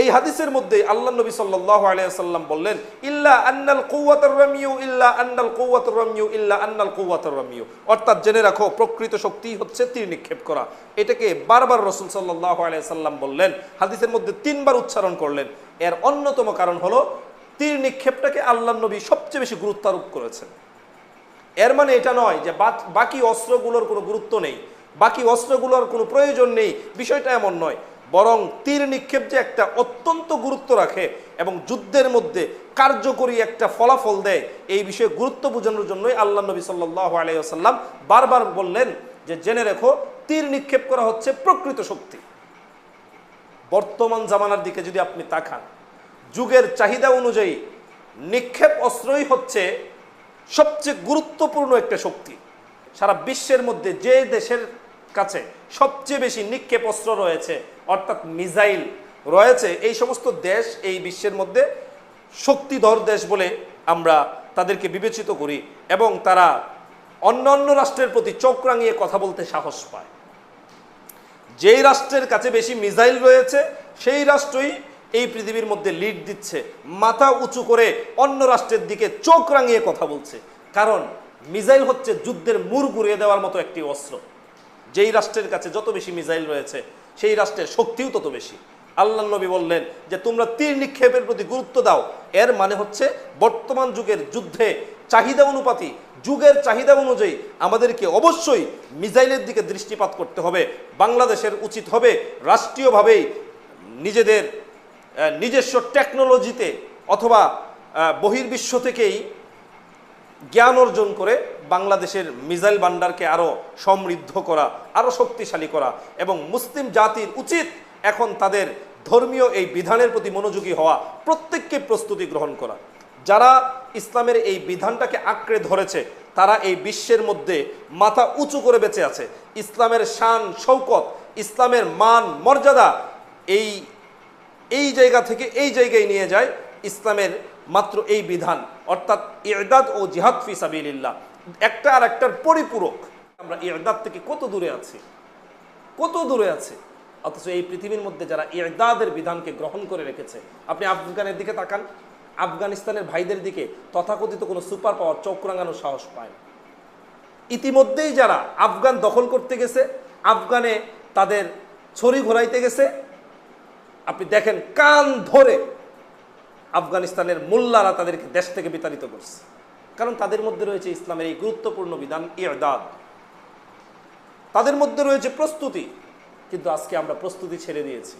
এই হাদিসের মধ্যে আল্লাহ নবী সাল্লাল্লাহু আলাইহি সাল্লাম বললেন, ইল্লা আন্নাল কুওয়াতুর রামিয়ু ইল্লা আন্নাল কুওয়াতুর রামিয়ু ইল্লা আন্নাল কুওয়াতুর রামিয়ু অর্থাৎ জেনে রাখো, প্রকৃত শক্তি হচ্ছে তীর নিক্ষেপ করা। এটাকে বারবার রসুল সাল্লাল্লাহু আলাইহি সাল্লাম বললেন, হাদিসের মধ্যে তিনবার উচ্চারণ করলেন। এর অন্যতম কারণ হলো, তীর নিক্ষেপটাকে আল্লাহ নবী সবচেয়ে বেশি গুরুত্ব আরোপ করেছেন। এর মানে এটা নয় যে বাকি অস্ত্রগুলোর কোনো গুরুত্ব নেই, বাকি অস্ত্রগুলোর কোনো প্রয়োজন নেই, বিষয়টা এমন নয়। বরং তীর নিক্ষেপ যে একটা অত্যন্ত গুরুত্ব রাখে এবং যুদ্ধের মধ্যে কার্যকরী একটা ফলাফল দেয়, এই বিষয়ে গুরুত্ব বোঝানোর জন্যই আল্লাহ নবী সাল্লাহ আলাইসাল্লাম বারবার বললেন যে, জেনে রেখো, তীর নিক্ষেপ করা হচ্ছে প্রকৃত শক্তি। বর্তমান জামানার দিকে যদি আপনি তাকান, যুগের চাহিদা অনুযায়ী নিক্ষেপ অস্ত্রই হচ্ছে সবচেয়ে গুরুত্বপূর্ণ একটা শক্তি। সারা বিশ্বের মধ্যে যে দেশের কাছে সবচেয়ে বেশি নিক্ষেপ অস্ত্র রয়েছে, অর্থাৎ মিসাইল রয়েছে। এই সমস্ত দেশ এই বিশ্বের মধ্যে শক্তিধর দেশ বলে আমরা তাদেরকে বিবেচিত করি এবং তারা অন্যান্য রাষ্ট্রের প্রতি চোখ রাঙিয়ে কথা বলতে সাহস পায়। যেই রাষ্ট্রের কাছে বেশি মিসাইল রয়েছে, সেই রাষ্ট্রই এই পৃথিবীর মধ্যে লিড দিচ্ছে, মাথা উঁচু করে অন্য রাষ্ট্রের দিকে চোখ রাঙিয়ে কথা বলছে। কারণ মিসাইল হচ্ছে যুদ্ধের মুর ঘুরিয়ে দেওয়ার মতো একটি অস্ত্র। যেই রাষ্ট্রের কাছে যত বেশি মিসাইল রয়েছে, সেই রাষ্ট্রের শক্তিও তত বেশি। আল্লাহ নবী বললেন যে, তোমরা তীর নিক্ষেপের প্রতি গুরুত্ব দাও। এর মানে হচ্ছে, বর্তমান যুগের যুদ্ধে চাহিদা অনুপাতি, যুগের চাহিদা অনুযায়ী আমাদেরকে অবশ্যই মিসাইলের দিকে দৃষ্টিপাত করতে হবে। বাংলাদেশের উচিত হবে রাষ্ট্রীয়ভাবেই নিজেদের নিজস্ব টেকনোলজিতে অথবা বহির্বিশ্ব থেকেই জ্ঞান অর্জন করে বাংলাদেশের মিজাইল ভান্ডারকে আরও সমৃদ্ধ করা আরও শক্তিশালী করা এবং মুসলিম জাতির উচিত এখন তাদের ধর্মীয় এই বিধানের প্রতি মনোযোগী হওয়া, প্রত্যেককে প্রস্তুতি গ্রহণ করা। যারা ইসলামের এই বিধানটাকে আঁকড়ে ধরেছে, তারা এই বিশ্বের মধ্যে মাথা উঁচু করে বেঁচে আছে। ইসলামের শান, শৌকত, ইসলামের মান, মর্যাদা এই এই জায়গা থেকে এই জায়গায় নিয়ে যায়, ইসলামের মাত্র এই বিধান। অর্থাৎ ইরদাদ ও জিহাদ ফি সাবিলিল্লাহ। একটা আর একটার পরিপূরক। আমরা ইরদাদ থেকে কত দূরে আছি? কত দূরে আছে? অথচ এই পৃথিবীর মধ্যে যারা ইরদাদের বিধানকে গ্রহণ করে রেখেছে, আপনি আফগানের দিকে তাকান। আফগানিস্তানের ভাইদের দিকে তথাকথিত কোনো সুপার পাওয়ার চোখ সাহস পায় ইতিমধ্যেই যারা আফগান দখল করতে গেছে, আফগানে তাদের ছড়ি ঘোরাইতে গেছে, আপনি দেখেন কান ধরে আফগানিস্তানের মোল্লারা তাদেরকে দেশ থেকে বিতাড়িত করছে। কারণ তাদের মধ্যে রয়েছে ইসলামের এই গুরুত্বপূর্ণ বিধান, ইরদাদ। তাদের মধ্যে রয়েছে প্রস্তুতি, কিন্তু আজকে আমরা প্রস্তুতি ছেড়ে দিয়েছি।